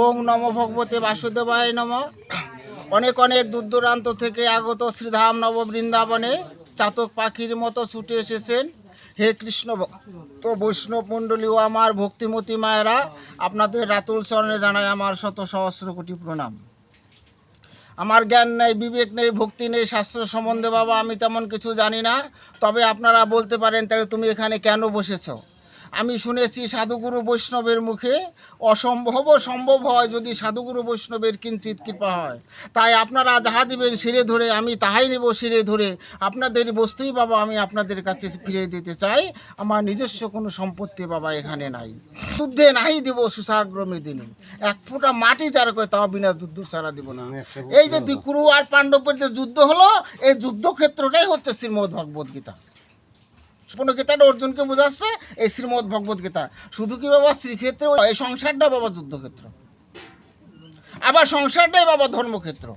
ওং নম ভগবতে বাসুদেবায় নম। অনেক অনেক দূর দূরান্ত থেকে আগত শ্রীধাম নব বৃন্দাবনে চাতক পাখির মতো ছুটে এসেছেন। হে কৃষ্ণ ভক্ত বৈষ্ণব মণ্ডলী ও আমার ভক্তিমতী মায়েরা, আপনাদের রাতুল চরণে জানাই আমার শত সহস্র কোটি প্রণাম। আমার জ্ঞান নেই, বিবেক নেই, ভক্তি নেই, শাস্ত্র সম্বন্ধে বাবা আমি তেমন কিছু জানি না। তবে আপনারা বলতে পারেন, তাহলে তুমি এখানে কেন বসেছো? আমি শুনেছি সাধুগুরু বৈষ্ণবের মুখে অসম্ভব সম্ভব হয় যদি সাধুগুরু বৈষ্ণবের কিঞ্চিত কৃপা হয়। তাই আপনারা যাহা দিবেন শিরে ধরে আমি তাহাই নেব শিরে ধরে। আপনাদের বস্তুই বাবা আমি আপনাদের কাছে ফিরিয়ে দিতে চাই। আমার নিজস্ব কোনো সম্পত্তি বাবা এখানে নাই। যুদ্ধে নাই দিব সুসাগ্রমী দিনে এক ফোঁটা মাটি যার করে তাও বিনা যুদ্ধ ছাড়া দিব না। এই যে দুই কুরু আর পাণ্ডবের যে যুদ্ধ হলো এই যুদ্ধক্ষেত্রটাই হচ্ছে শ্রীমদ ভগবদ কোনো গীতাটা অর্জুনকে বোঝাচ্ছে, এই শ্রীমদ ভগবদ গীতা শুধু কি বাবা শ্রীক্ষেত্রে, এই সংসারটা বাবা যুদ্ধক্ষেত্র। আবার সংসারটাই বাবা ধর্মক্ষেত্র।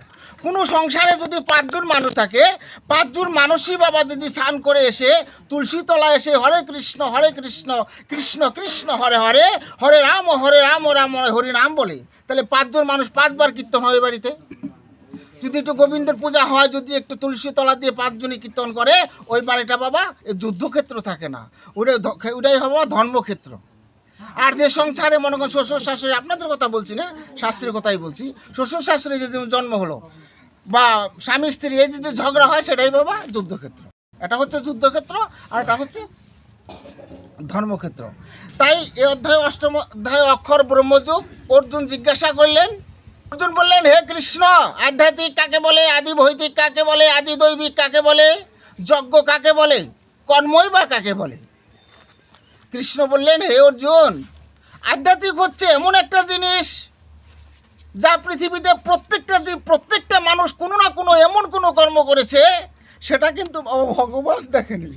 কোনো সংসারে যদি পাঁচজন মানুষ থাকে, পাঁচজন মানুষই বাবা যদি স্নান করে এসে তুলসী তলা এসে হরে কৃষ্ণ হরে কৃষ্ণ কৃষ্ণ কৃষ্ণ, হরে হরে হরে রাম হরে রাম রাম, হরে নাম বলে, তাহলে পাঁচজন মানুষ পাঁচবার কীর্তন হয় বাড়িতে? যদি একটু গোবিন্দের পূজা হয়, যদি একটু তুলসী তলা দিয়ে পাঁচজনই কীর্তন করে, ওই বাড়িটা বাবা যুদ্ধক্ষেত্র থাকে না। ওটাই ওটাই হবে ধর্মক্ষেত্র। আর যে সংসারে মনে করেন শ্বশুর শাশুড়ি, আপনাদের কথা বলছি না, শাস্ত্রীর কথাই বলছি। শ্বশুর শাশুড়ি যে জন্ম হলো, বা স্বামী স্ত্রী, এই যে ঝগড়া হয়, সেটাই বাবা যুদ্ধক্ষেত্র। এটা হচ্ছে যুদ্ধক্ষেত্র, আর এটা হচ্ছে ধর্মক্ষেত্র। তাই এই অধ্যায় অষ্টম অধ্যায় অক্ষর ব্রহ্মযুগ, অর্জুন জিজ্ঞাসা করলেন অর্জুন বললেন হে কৃষ্ণ আধ্যাত্মিক কাকে বলে আদি ভৌতিক কাকে বলে আদি দৈবিক কাকে বলে যজ্ঞ কাকে বলে কর্মই বা কাকে বলে? কৃষ্ণ বললেন হে অর্জুন আধ্যাত্মিক হচ্ছে এমন একটা জিনিস যা পৃথিবীতে প্রত্যেকটা জীব প্রত্যেকটা মানুষ কোনো না কোনো এমন কোনো কর্ম করেছে সেটা কিন্তু ভগবান দেখেনি।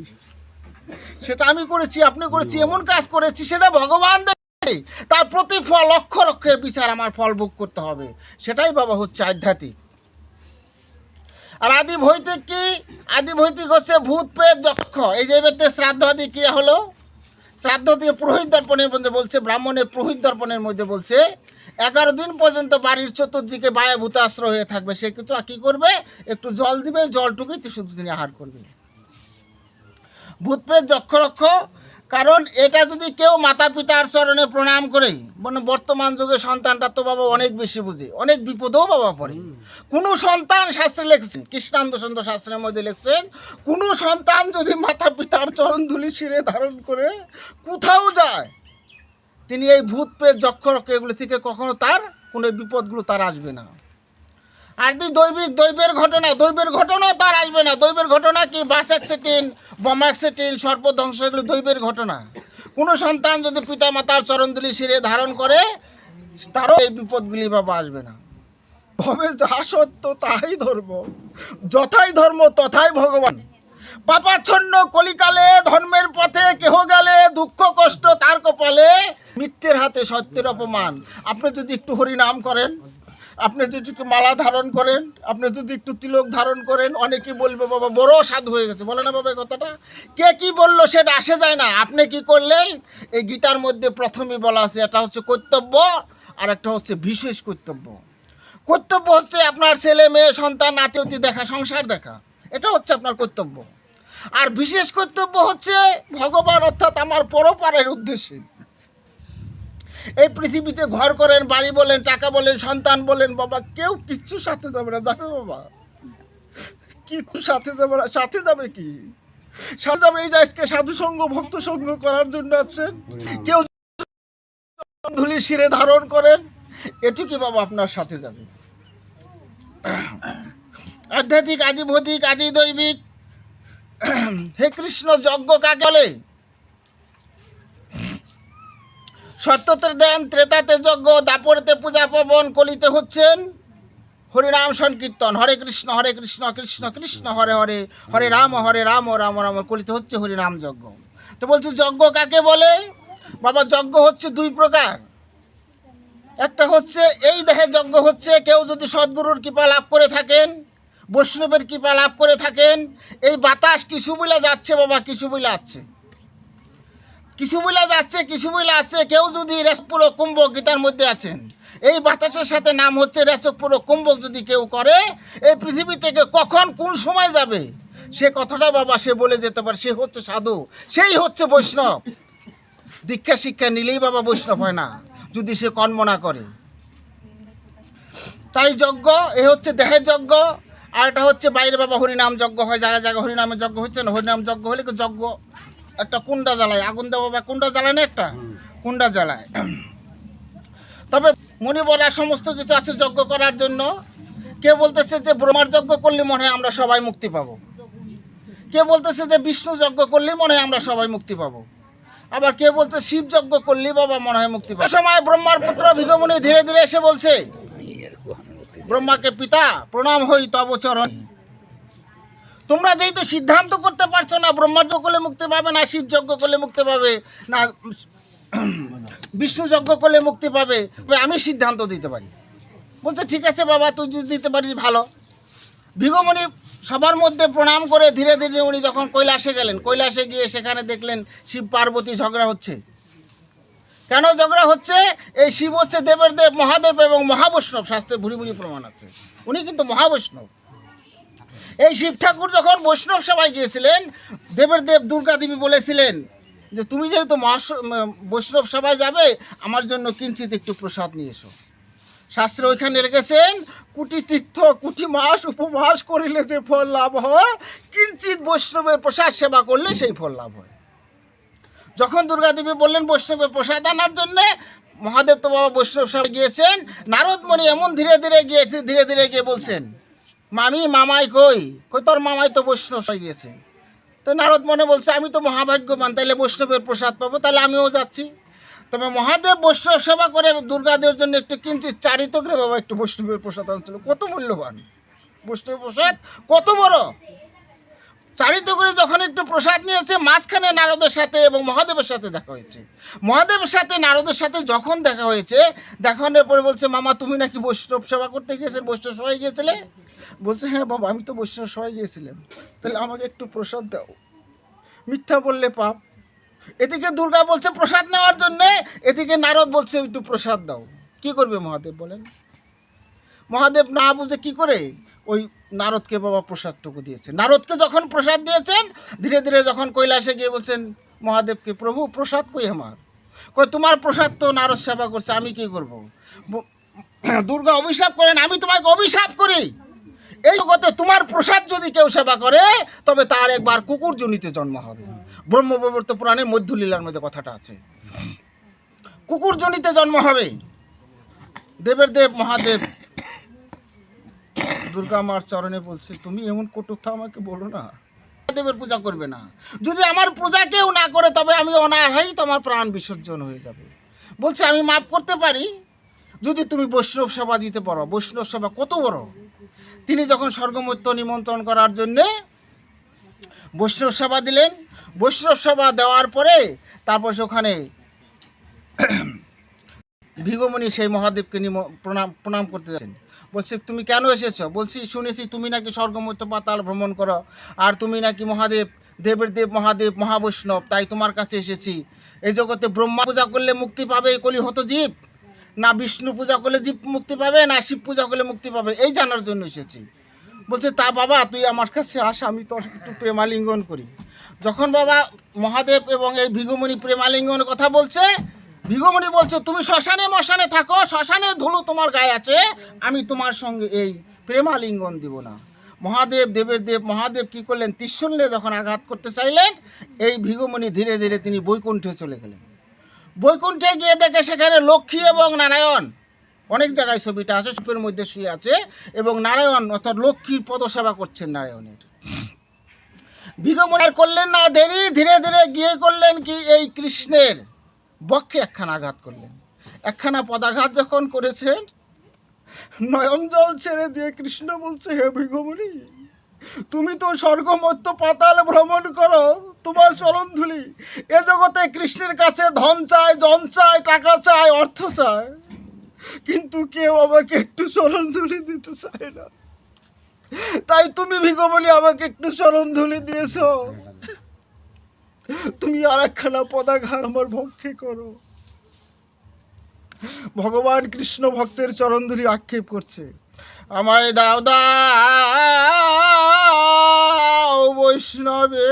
সেটা আমি করেছি আপনি করেছি এমন কাজ করেছি সেটা ভগবান দেখে তার প্রতিফল লক্ষ লক্ষের বিচার আমার ফল ভোগ করতে হবে। সেটাই বাবা হচ্ছে আধ্যাত্মিক। আর আদি ভৌতিক কি? আদি ভৌতিক হচ্ছে ভূত, প্রেত, যক্ষ। এই যে ব্যক্তি শ্রাদ্ধ আদি ক্রিয়া হলো, শ্রাদ্ধ দিয়ে পুরোহিত দর্পণের মধ্যে বলছে ব্রাহ্মণের পুরোহিত দর্পণের মধ্যে বলছে, এগারো দিন পর্যন্ত বাড়ির চতুর্দিকে বায়ে ভূত আশ্রয় হয়ে থাকবে, সে কিছু আর কী করবে? একটু জল দিবে, জলটুকুই শুধু তিনি আহার করবে। ভূতপ্রেত যক্ষরক্ষ কারণ এটা যদি কেউ মাতা পিতার চরণে প্রণাম করে মানে বর্তমান যুগে সন্তানটা তো বাবা অনেক বেশি বুঝে অনেক বিপদেও বাবা পড়ে। কোনো সন্তান শাস্ত্রে লিখছেন কৃষ্ণান্ত সন্ত শাস্ত্রের মধ্যে লিখছেন কোনো সন্তান যদি মাতা পিতার চরণ ধুলি শিরে ধারণ করে কোথাও যায় তিনি এই ভূত পেট যক্ষরক্ষ এগুলো থেকে কখনো তার কোনো বিপদগুলো তার আসবে না। আর যদি দৈবিক, দৈবের ঘটনা, দৈবের ঘটনাও তার আসবে না। দৈবের ঘটনা কি? বাস অ্যাক্সিডেন্ট বোমা অ্যাক্সিডেন্ট সর্পধ্বংস এগুলো দৈবের ঘটনা। কোনো সন্তান যদি পিতা মাতার চরণদুলি শিরে ধারণ করে, তারও এই বিপদগুলি বাবা আসবে না। তবে যা সত্য, তাহাই ধর্ম। যথাই ধর্ম, তথাই ভগবান। পাপাচ্ছন্ন কলিকালে ধর্মের পথে কেহ গেলে দুঃখ, কষ্ট তার কপালে মিথ্যের হাতে সত্যের অপমান। আপনি যদি একটু হরিনাম করেন। আপনি যদি একটু মালা ধারণ করেন, আপনি যদি একটু তিলক ধারণ করেন অনেকেই বলবে, বাবা, বড় সাধু হয়ে গেছে। বলে না বাবা কথাটা? কে কি বলল সেটা আসে যায় না। আপনি কি করলেন? এই গীতার মধ্যে প্রথমেই বলা আছে এটা হচ্ছে কর্তব্য আর একটা হচ্ছে বিশেষ কর্তব্য। কর্তব্য হচ্ছে আপনার ছেলে, মেয়ে, সন্তান নাতি অতি দেখা, সংসার দেখা। এটা হচ্ছে আপনার কর্তব্য। আর বিশেষ কর্তব্য হচ্ছে ভগবান অর্থাৎ আমার পরপারের উদ্দেশ্যে। এই পৃথিবীতে ঘর করেন বাড়ি বলেন টাকা বলেন সন্তান বলেন বাবা কেউ কিচ্ছু সাথে যাবে না যাবে বাবা? কিচ্ছু সাথে যাবে না সাথে যাবে কি? সাথে যাবে এই যে আজকে সাধু সঙ্গ ভক্ত সঙ্গ করার জন্য আছেন কেউ ধুলি শিরে ধারণ করেন এটি কি বাবা আপনার সাথে যাবে? আধ্যাত্মিক আদি ভৌতিক আদি দৈবিক হে কৃষ্ণ যজ্ঞ কাকে বলে? সত্যতে দেন ত্রেতাতে যজ্ঞ, দাপরেতে পূজা পবন, কলিতে হচ্ছেন হরিনাম সংকীর্তন। হরে কৃষ্ণ হরে কৃষ্ণ কৃষ্ণ কৃষ্ণ, হরে হরে হরে রাম হরে রাম রাম রাম কলিতে হচ্ছে হরিনাম যজ্ঞ। তো বলছি যজ্ঞ কাকে বলে? বাবা, যজ্ঞ হচ্ছে দুই প্রকার। একটা হচ্ছে এই দেহে যজ্ঞ হচ্ছে কেউ যদি সদ্গুরুর কৃপা লাভ করে থাকেন, বৈষ্ণবের কৃপা লাভ করে থাকেন, এই বাতাস কিছু বলে যাচ্ছে বাবা, কিছু বলে আসছে কিছু বলে যাচ্ছে, কিছু বলে আসছে কেউ যদি রেসপুরো কুম্ভ গীতার মধ্যে আছেন। এই বাতাসের সাথে নাম হচ্ছে রেচক পুরো কুম্ভক যদি কেউ করে, এই পৃথিবী থেকে কখন কোন সময় যাবে? সে কথাটা বাবা সে বলে যেতে পারে, সে হচ্ছে সাধু, সেই হচ্ছে বৈষ্ণব। দীক্ষা শিক্ষা নিলেই বাবা বৈষ্ণব হয় না, যদি সে কর্ম না করে। তাই যজ্ঞ, এ হচ্ছে দেহের যজ্ঞ, আর এটা হচ্ছে বাইরে বাবা হরিনাম যজ্ঞ হয় জায়গায় জায়গায় হরিনামের যজ্ঞ হচ্ছে না হরিনাম যজ্ঞ হলে যজ্ঞ একটা কুন্ডা জ্বালায় আগুন দেওয়া বা কুন্ডা জ্বালায় না একটা? কুন্ডা জ্বালায়। তবে মণিবরা সমস্ত কিছু আছে যজ্ঞ করার জন্য। কে বলতেছে যে ব্রহ্মার যজ্ঞ করলে মনে হয় আমরা সবাই মুক্তি পাবো। কে বলতেছে যে বিষ্ণু যজ্ঞ করলে মনে হয় আমরা সবাই মুক্তি পাবো। আবার কে বলছে শিব যজ্ঞ করলেই বাবা মনে হয় মুক্তি পাবো। সময় ব্রহ্মার পুত্র ভিগমণি ধীরে ধীরে এসে বলছে ব্রহ্মাকে পিতা প্রণাম হই তব চরণ। তোমরা যেহেতু সিদ্ধান্ত করতে পারছ না ব্রহ্মার যজ্ঞ করলে মুক্তি পাবে না, শিব যজ্ঞ করলে মুক্তি পাবে না বিষ্ণু যজ্ঞ করলে মুক্তি পাবে আমি সিদ্ধান্ত দিতে পারি। বলছে, ঠিক আছে বাবা, তুই যদি দিতে পারিস, ভালো। ভিগমণি সবার মধ্যে প্রণাম করে ধীরে ধীরে উনি যখন কৈলাসে গেলেন, কৈলাসে গিয়ে সেখানে দেখলেন শিব পার্বতী ঝগড়া হচ্ছে। কেন ঝগড়া হচ্ছে? এই শিব হচ্ছে দেবের দেব, মহাদেব এবং মহাবৈষ্ণব, শাস্ত্রে ভুরি ভুরি প্রমাণ আছে। উনি কিন্তু মহাবৈষ্ণব। এই শিব ঠাকুর যখন বৈষ্ণব সভায় গিয়েছিলেন দেবের দেব দুর্গা দেবী বলেছিলেন যে, তুমি যেহেতু মহাস- বৈষ্ণব সভায় যাবে, আমার জন্য কিঞ্চিত একটু প্রসাদ নিয়ে এসো। শাস্ত্রে ওইখানে রেখেছেন কুটি তীর্থ, কুটি মাস উপবাস করিলে যে ফল লাভ হয়, কিঞ্চিত বৈষ্ণবের প্রসাদ সেবা করলে সেই ফল লাভ হয়। যখন দুর্গাদেবী বললেন বৈষ্ণবের প্রসাদ আনার জন্যে, মহাদেব তো বাবা বৈষ্ণব সবাই গিয়েছেন নারদমণি এমন ধীরে ধীরে গিয়ে, ধীরে ধীরে গিয়ে বলছেন মামি, মামাই কই? কই, তোর মামাই তো বৈষ্ণব হয়ে গেছে। তো নারদ মনে বলছে, আমি তো মহাভাগ্যবান, তাইলে বৈষ্ণবের প্রসাদ পাবো তাহলে আমিও যাচ্ছি। তবে মহাদেব বৈষ্ণব সেবা করে দুর্গাদের জন্য একটু কিঞ্চিত চারিত করে বাবা, একটু বৈষ্ণবের প্রসাদ আনছিল। কত মূল্যবান। বৈষ্ণবের প্রসাদ কত বড়? চারিত করে যখন একটু প্রসাদ নিয়েছে, মাঝখানে নারদের সাথে এবং মহাদেবের সাথে দেখা হয়েছে। মহাদেবের সাথে, নারদের সাথে যখন দেখা হয়েছে দেখানোর পরে বলছে, মামা, তুমি নাকি বৈষ্ণব সেবা করতে গিয়েছিলে? বৈষ্ণব সবাই গিয়েছিলে? বলছে হ্যাঁ বাবা, আমি তো বৈষ্ণব সবাই গিয়েছিলাম। তাহলে আমাকে একটু প্রসাদ দাও। মিথ্যা বললে পাপ। এদিকে দুর্গা বলছে, প্রসাদ নেওয়ার জন্যে? এদিকে নারদ বলছে, একটু প্রসাদ দাও। কি করবে মহাদেব বলেন? মহাদেব না বুঝে কি করে? ওই নারদকে বাবা প্রসাদটুকু দিয়েছে নারদকে যখন প্রসাদ দিয়েছেন, ধীরে ধীরে যখন কৈলাসে গিয়ে বলছেন, মহাদেবকে প্রভু, প্রসাদ কই আমার? কই, তোমার প্রসাদ তো নারদ সেবা করছে, আমি কি করব? দুর্গা অভিশাপ করেন, আমি তোমাকে অভিশাপ করি। এই জগতে তোমার প্রসাদ যদি কেউ সেবা করে, তবে তার একবার কুকুর জনিতে জন্ম হবে। ব্রহ্মবর্ত পুরাণে মধ্যলীলার মধ্যে কথাটা আছে। কুকুর জনিতে জন্ম হবে। দেবের দেব, মহাদেব দুর্গা মার চরণে বলছে, তুমি এমন কটুকটা আমাকে বলো না। দেবের পূজা করবে না। যদি আমার পূজা কেউ না করে, তবে আমি অনাহাই তোমার প্রাণ বিসর্জন হয়ে যাবে। বলছে, আমি মাফ করতে পারি। যদি তুমি বৈষ্ণব সেবা দিতে পারো, বৈষ্ণব সেবা কত বড়? তিনি যখন স্বর্গমৈত্য নিমন্ত্রণ করার জন্যে বৈষ্ণব সেবা দিলেন, বৈষ্ণব সেবা দেওয়ার পরে তারপর সেখানে ভিগমণি সেই মহাদেবকে নিম- প্রণাম প্রণাম করতে যাচ্ছেন। বলছে, তুমি কেন এসেছ? বলছি, শুনেছি তুমি নাকি স্বর্গমৈত্য পাতাল ভ্রমণ করো। আর তুমি নাকি মহাদেব, দেবের দেব, মহাদেব, মহাবৈষ্ণব, তাই তোমার কাছে এসেছি। এই জগতে ব্রহ্মা পূজা করলে মুক্তি পাবে কলি হতো জীব না বিষ্ণু পূজা করলে জীব মুক্তি পাবে, না শিব পূজা করলে মুক্তি পাবে? এই জানার জন্য এসেছি। বলছে, তা বাবা, তুই আমার কাছে আস, আমি তোর একটু প্রেমালিঙ্গন করি। যখন বাবা মহাদেব এবং এই ভিগুমণি প্রেমালিঙ্গনের কথা বলছে ভিগুমণি বলছে, তুমি শ্মশানে মশানে থাকো, শ্মশানের ধুলো তোমার গায়ে আছে, আমি তোমার সঙ্গে এই প্রেমালিঙ্গন দিব না। মহাদেব দেবের দেব মহাদেব কি করলেন? ত্রিশূল্যে যখন আঘাত করতে চাইলেন, এই ভিগুমণি ধীরে ধীরে তিনি বৈকুণ্ঠে চলে গেলেন। বৈকুণ্ঠে গিয়ে দেখে সেখানে লক্ষ্মী এবং নারায়ণ, অনেক জায়গায় ছবিটা আছে সুপের মধ্যে শুয়ে আছে, এবং নারায়ণ অর্থাৎ লক্ষ্মীর পদসেবা করছেন নারায়ণের। ভিগমনের করলেন না, দেরি, ধীরে ধীরে গিয়ে করলেন কি, এই কৃষ্ণের বক্ষে একখানা আঘাত করলেন। একখানা পদাঘাত যখন করেছেন, নয়ন জল ছেড়ে দিয়ে কৃষ্ণ বলছে, হে ভিগমণি তুমি তো স্বর্গমত্য পাতাল ভ্রমণ করো, তোমার চরণ ধুলি এ জগতে কৃষ্ণের কাছে ধন চায়, জন চায়, টাকা চায়, অর্থ চায়। কিন্তু কেউ আমাকে একটু চরণ ধুলি দিতে চায় না। তাই তুমি ভিগমণি আমাকে একটু চরণ ধুলি দিয়েছ। তুমি আর একখানা পদাঘাত আমার ভক্ষে করো। ভগবান কৃষ্ণ ভক্তের চরণ ধরে আক্ষেপ করছে। আমায় দাও দাও বৈষ্ণবে।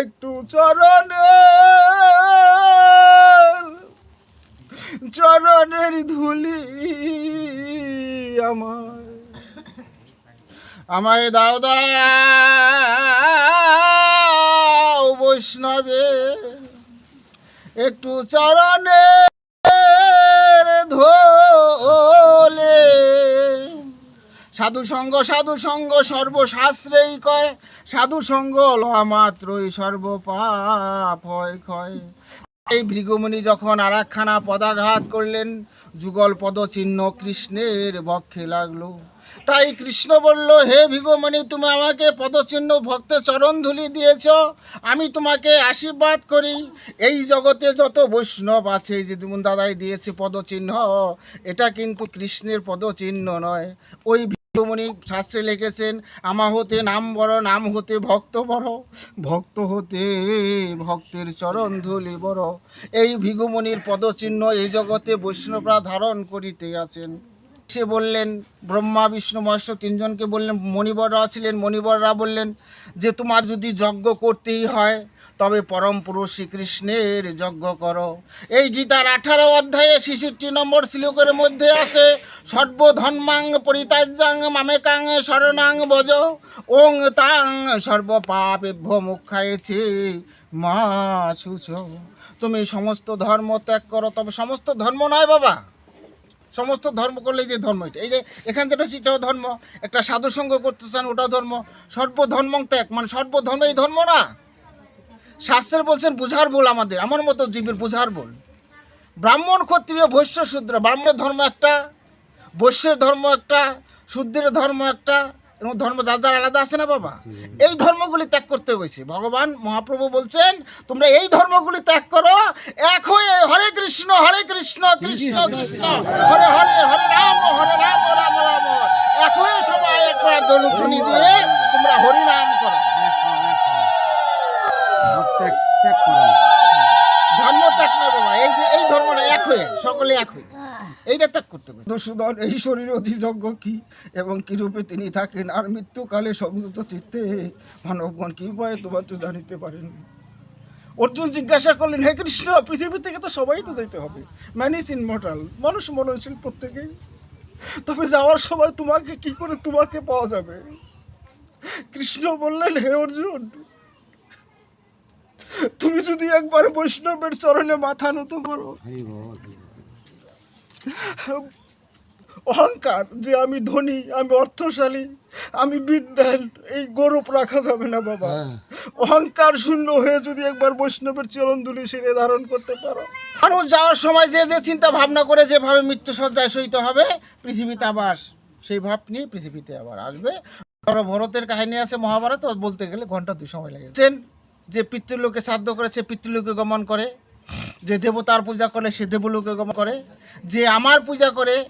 একটু চরণে, চরণের ধুলি আমায়। আমায় দাও দাও বৈষ্ণবে একটু চরণে ধোলে সাধু সঙ্গ সাধু সঙ্গ সর্বশাস্ত্রেই কয়। সাধু সঙ্গ লওয়া মাত্রই সর্বপাপ হয় ক্ষয়। এই ভৃগুমুনি যখন আর একখানা পদাঘাত করলেন, যুগল পদচিহ্ন কৃষ্ণের বক্ষে লাগল। তাই কৃষ্ণ বলল, হে ভিগমণি, তুমি আমাকে পদচিহ্ন ভক্তের চরণ ধুলি দিয়েছ। আমি তোমাকে আশীর্বাদ করি। এই জগতে যত বৈষ্ণব আছে যে যেমন দাদাই দিয়েছে পদচিহ্ন, এটা কিন্তু কৃষ্ণের পদচিহ্ন নয়। ওই ভিগমণি শাস্ত্রে লিখেছেন আমা হতে নাম বড়, নাম হতে ভক্ত বড়। ভক্ত হতে ভক্তের চরণ ধুলি বড়। এই ভিগুমণির পদচিহ্ন এই জগতে বৈষ্ণবরা ধারণ করিতে আছেন। সে বললেন, ব্রহ্মা, বিষ্ণু মহেশ তিনজনকে বললেন, মণিবররা ছিলেন, মণিবররা বললেন যে, তোমার যদি যজ্ঞ করতেই হয়, তবে পরম পুরুষ শ্রীকৃষ্ণের যজ্ঞ করো। এই গীতার আঠারো অধ্যায়ে ছেষট্টি নম্বর শ্লোকের মধ্যে আছে সর্বধর্মাং পরিত্যাজ্যাং মামেকাং শরণাং বজ ওং তাং সর্বপাপেভ্য মুখায়েছে মা সুচ। তুমি সমস্ত ধর্ম ত্যাগ করো, তবে সমস্ত ধর্ম নয় বাবা। সমস্ত ধর্ম করলে যে ধর্ম এটা। এই যে এখান থেকে সেটাও ধর্ম, একটা সাধু সঙ্গ করতে চান ওটাও ধর্ম। সর্বধর্ম ত্যাগ মানে সর্বধর্ম এই ধর্ম না? শাস্ত্রের বলছেন বুঝার বল আমাদের, আমার মতো জীবের বুঝার বল ব্রাহ্মণ, ক্ষত্রিয়, বৈশ্য, শূদ্র, ব্রাহ্মণের ধর্ম একটা, বৈশ্যের ধর্ম একটা শুদ্ধের ধর্ম একটা এবং ধর্ম যার যার আলাদা আছে না বাবা? এই ধর্মগুলি ত্যাগ করতে হয়েছে ভগবান মহাপ্রভু বলছেন তোমরা এই ধর্মগুলি ত্যাগ করো এক হয়ে হরে কৃষ্ণ হরে কৃষ্ণ কৃষ্ণ কৃষ্ণ হরে হরে হরে রাম হরে রাম রাম রাম এক হয়ে সবাই একবার ধনুতুনি দিয়ে তোমরা হরি নাম করা। ধর্ম ত্যাগ না বাবা এই যে এই ধর্মটা এক হয়ে সকলে এক হয়ে। এইটা ত্যাগ করতে হবে দস্যুদন এই শরীর অধিযজ্ঞ কি এবং কি রূপে তিনি থাকেন? আর মৃত্যুকালে সংযত চিত্তে মানবগণ কি উপায়ে তোমার তো জানিতে পারেন? অর্জুন জিজ্ঞাসা করলেন হে কৃষ্ণ পৃথিবী থেকে তো সবাই তো যেতে হবে। ম্যান ইজ ইনমর্টাল মানুষ মরণশীল প্রত্যেকেই। তবে যাওয়ার সময় তোমাকে কি করে তোমাকে পাওয়া যাবে? কৃষ্ণ বললেন হে অর্জুন তুমি যদি একবার বৈষ্ণবের চরণে মাথা নত করো অহংকার যে আমি ধনী আমি অর্থশালী আমি বিদ্যান এই গৌরব রাখা যাবে না বাবা। হ্যাঁ। অহংকার শূন্য হয়ে যদি একবার বৈষ্ণবের চরণ দুলি সিরে ধারণ করতে পারো। মানুষ যাওয়ার সময় যে যে চিন্তা ভাবনা করে যেভাবে মৃত্যু সজ্জায় সহিত হবে পৃথিবীতে আবার সেই ভাব নিয়ে পৃথিবীতে আবার আসবে। ধরো ভরতের কাহিনী আছে মহাভারত বলতে গেলে ঘণ্টা দুই সময় লাগে যে পিতৃলোকে শ্রাদ্ধ করে সে পিতৃলোকে গমন করে যে দেবতার পূজা করে, সে দেবলোকে গমন করে। যে আমার পূজা করে,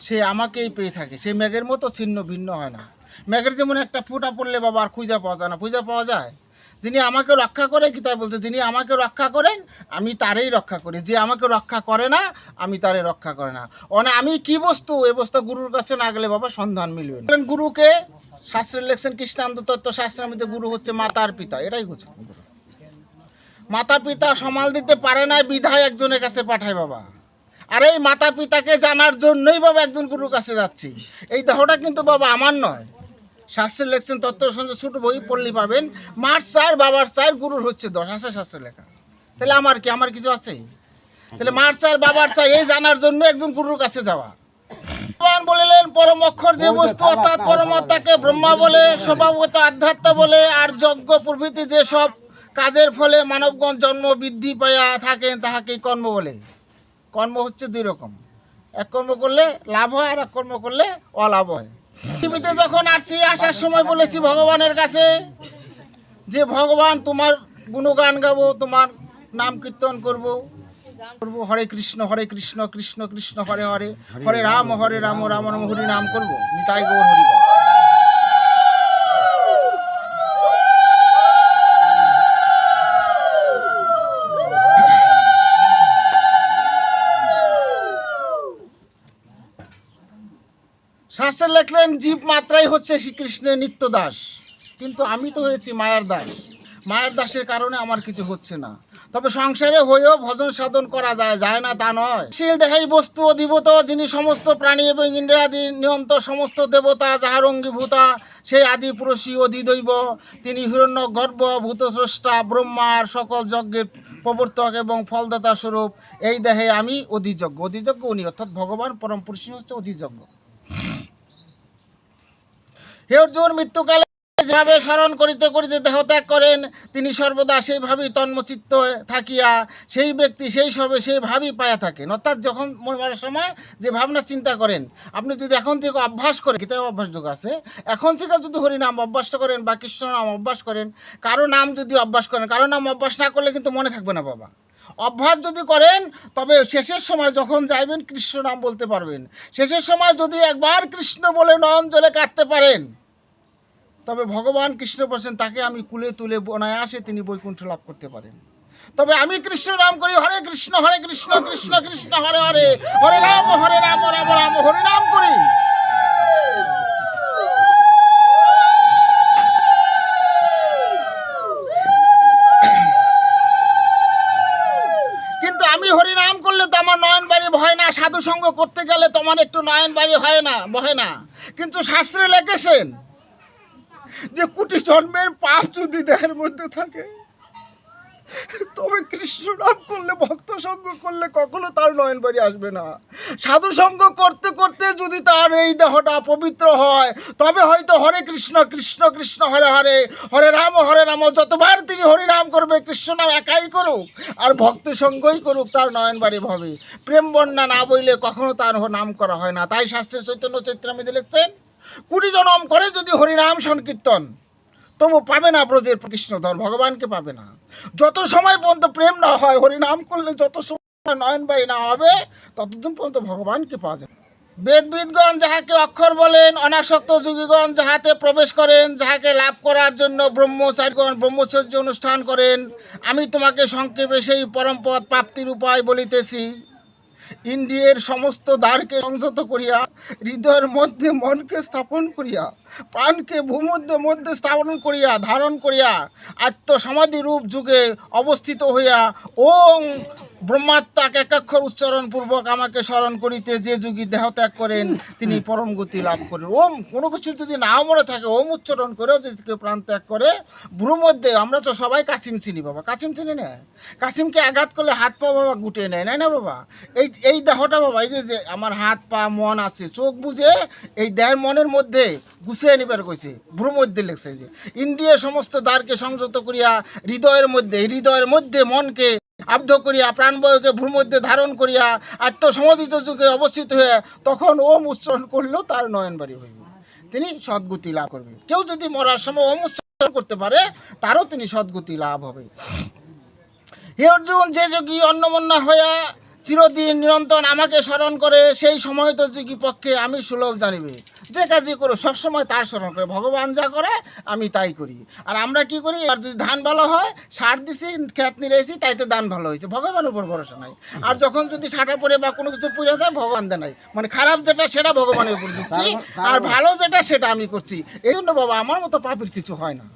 সে আমাকেই পেয়ে থাকে। সে মেঘের মতো ছিন্ন, ভিন্ন হয় না। মেঘের যেমন একটা ফুটা পড়লে বাবা আর খুঁজা পাওয়া যায় না। খুঁজা পাওয়া যায়। যিনি আমাকে রক্ষা করে কি তাই বলছে, যিনি আমাকে রক্ষা করেন, আমি তারই রক্ষা করি। যে আমাকে রক্ষা করে না, আমি তারে রক্ষা করে না। মানে আমি কি বস্তু? এ বস্তু গুরুর কাছে না গেলে বাবা সন্ধান মিলবে গুরুকে শাস্ত্রের লেখছেন, কৃষ্ণান্ত তত্ত্ব শাস্ত্রের মধ্যে গুরু হচ্ছে মাতার পিতা। এটাই হচ্ছে মাতা পিতা সমাল দিতে পারে না বিধায় একজনের কাছে পাঠায় বাবা। আর এই মাতা পিতাকে জানার জন্যই বাবা একজন গুরুর কাছে যাচ্ছি। এই দেহটা কিন্তু বাবা আমার নয়। শাস্ত্রের লেখছেন তত্ত্ব সঞ্জয় ছোট বই পড়লেই পাবেন। মার চার বাবার চার গুরুর হচ্ছে দশ। আছে শাস্ত্রে লেখা। তাহলে আমার কি আমার কিছু আছে? তাহলে মার চার বাবার চার এই জানার জন্য একজন গুরুর কাছে যাওয়া। ভগবান বলিলেন পরম অক্ষর যে বস্তু অর্থাৎ পরমাত্মাকে ব্রহ্মা বলে স্বভাবগত আধ্যাত্ম বলে আর যজ্ঞ প্রভৃতি যে সব কাজের ফলে মানবগণ জন্ম বৃদ্ধি পাইয়া থাকেন তাহাকেই কর্ম বলে। কর্ম হচ্ছে দুই রকম। এক কর্ম করলে লাভ হয়, আর এক কর্ম করলে অলাভ হয়। পৃথিবীতে যখন আসছি, আসার সময় বলেছি ভগবানের কাছে যে, ভগবান, তোমার গুণগান গাবো, তোমার নাম কীর্তন করব। করব, হরে কৃষ্ণ হরে কৃষ্ণ কৃষ্ণ কৃষ্ণ, হরে হরে। হরে রাম হরে রাম রাম রাম হরি নাম করব। নিতাই গৌর হরি শাস্ত্রে লেখলেন, জীব মাত্রাই হচ্ছে শ্রীকৃষ্ণের নিত্য দাস কিন্তু আমি তো হয়েছি মায়ার দাস। মায়ের দাসের কারণে আমার কিছু হচ্ছে না। তবে সংসারে হয়েও ভজন সাধন করা যায় যায় না তা নয়। শিল দেখাই বস্তু অধিভূত, যিনি সমস্ত প্রাণী এবং ইন্দ্রাদি নিয়ন্ত সমস্ত দেবতা, যাহার অঙ্গীভূতা, সেই আদি পুরুষী অধিদৈব। তিনি হিরণ্য গর্ভ ভূত স্রষ্টা ব্রহ্মার সকল যজ্ঞের প্রবর্তক এবং ফলদাতা স্বরূপ। এই দেহে আমি অধিযজ্ঞ। অধিযজ্ঞ উনি, অর্থাৎ ভগবান পরম পুরুষই হচ্ছে অধিযজ্ঞ। হে মৃত্যুকালে যেভাবে স্মরণ করিতে করিতে দেহ ত্যাগ করেন, তিনি সর্বদা সেইভাবেই তন্মচিত্ত থাকিয়া, সেই ব্যক্তি সেই সবে সেই ভাবই পায়া থাকেন। অর্থাৎ যখন মরার সময় যে ভাবনা চিন্তা করেন, আপনি যদি এখন থেকে অভ্যাস করেন কিতাব অভ্যাস যোগ আছে, এখন থেকে যদি হরিনাম অভ্যাসটা করেন বা কৃষ্ণ নাম অভ্যাস করেন, কারও নাম যদি অভ্যাস করেন, কারও নাম অভ্যাস না করলে কিন্তু মনে থাকবে না বাবা। অভ্যাস যদি করেন, তবে শেষের সময় যখন যাইবেন, কৃষ্ণ নাম বলতে পারবেন। শেষের সময় যদি একবার কৃষ্ণ বলে নয়ন জলে কাটতে পারেন, তবে ভগবান কৃষ্ণ বলছেন, তাকে আমি কুলে তুলে বনায় আসে তিনি বৈকুণ্ঠ লাভ করতে পারেন। তবে আমি কৃষ্ণ নাম করি, হরে কৃষ্ণ হরে কৃষ্ণ কৃষ্ণ কৃষ্ণ, হরে হরে হরে রাম হরে রাম রাম রাম, হরে নাম করি। আমি হরি নাম করলে তো আমার নয়ন বাড়ি ভয় না সাধু সঙ্গ করতে গেলে তোমার একটু নয়ন বাড়ি হয় না, ভয় না। কিন্তু শাস্ত্রে লেখেছেন যে কুটি জন্মের পাপ যদি দেহের মধ্যে থাকে তবে কৃষ্ণ নাম করলে, ভক্ত সঙ্গ করলে কখনো তার নয়ন বাড়ি আসবে না। সাধু সঙ্গ করতে করতে যদি তার এই দেহটা পবিত্র হয়, তবে হয়তো হরে কৃষ্ণ কৃষ্ণ কৃষ্ণ, হরে হরে হরে রাম হরে রাম, যতবার তিনি হরি নাম করবে, কৃষ্ণ নাম একাই করুক, আর ভক্ত সঙ্গই করুক, তার নয়ন বাড়ি ভাবে। প্রেম বন্যা না বইলে কখনো তার নাম করা হয় না। তাই শাস্ত্রের চৈতন্য চৈত্রামিতে লিখছেন, কুড়ি জনম করে যদি হরিনাম সংকীর্তন। তবু পাবে না ব্রজের কৃষ্ণধর ভগবানকে পাবে না। যত সময় পর্যন্ত প্রেম না হয়, হরিনাম করলে যত সময় নয়নবাড়ি না হবে, ততদিন পর্যন্ত ভগবানকে পাওয়া যায় বেদবিদগণ যাহাকে অক্ষর বলেন, অনাসক্ত যুগীগণ যাহাতে প্রবেশ করেন, যাহাকে লাভ করার জন্য ব্রহ্মচারীগণ ব্রহ্মচর্য অনুষ্ঠান করেন, আমি তোমাকে সংক্ষেপে সেই পরমপদ প্রাপ্তির উপায় বলিতেছি। ইন্দ্রিয়ের সমস্ত দ্বারকে সংযত করিয়া, হৃদয়ের মধ্যে মনকে স্থাপন করিয়া প্রাণকে ভূমধ্যে মধ্যে স্থাপন করিয়া, ধারণ করিয়া, আত্মসমাধি রূপ যুগে অবস্থিত হইয়া, ওং ব্রহ্মাত্মাক একাক্ষর উচ্চারণ পূর্বক আমাকে স্মরণ করিতে যে যুগী দেহ ত্যাগ করেন, তিনি পরম গতি লাভ করেন। ওম, কোনো কিছু যদি নাও মনে থাকে, ওম উচ্চারণ করেও যদি কেউ প্রাণ ত্যাগ করে বুড়ো মধ্যে আমরা তো সবাই কাসিম চিনি বাবা। কাসিম চিনি না? কাসিমকে আঘাত করলে হাত পা বাবা গুটে নেয় নাই না বাবা? এই এই দেহটা বাবা, এই যে যে আমার হাত পা মন আছে, চোখ বুঝে এই দেহের মনের মধ্যে গুছিয়ে নিবার কইছে ভ্রু মধ্যে লেখছে যে ইন্দ্রিয় সমস্ত দ্বারকে সংযত করিয়া হৃদয়ের মধ্যে হৃদয়ের মধ্যে মনকে আব্ধ করিয়া, প্রাণবয়কে ভ্রুর মধ্যে ধারণ করিয়া, আত্মসমাধিত যুগে অবস্থিত হয়ে তখন ওম উচ্চারণ করলেও তার নয়নবাড়ি হইবে। তিনি সদ্গতি লাভ করবে। কেউ যদি মরার সময় ওম উচ্চারণ করতে পারে, তারও তিনি সদ্গতি লাভ হবে। হে অর্জুন, যে যোগী অন্নমন্য হইয়া চিরদিন নিরন্তর আমাকে স্মরণ করে সেই সময় তো যোগী পক্ষে আমি সুলভ জানিবে। যে কাজই করো সবসময় তার স্মরণ করে। ভগবান যা করে আমি তাই করি। আর আমরা কি করি আর যদি ধান ভালো হয় সার দিছি খেত নিরেছি তাইতে ধান ভালো হয়েছে। ভগবানের উপর ভরসা নাই। আর যখন যদি ঠাটা পড়ে বা কোনো কিছু পুড়ে যায় ভগবান দেয় নাই। মানে খারাপ যেটা সেটা ভগবানের উপর দিচ্ছি। আর ভালো যেটা সেটা আমি করছি। এই জন্য বাবা আমার মতো পাপের কিছু হয় না।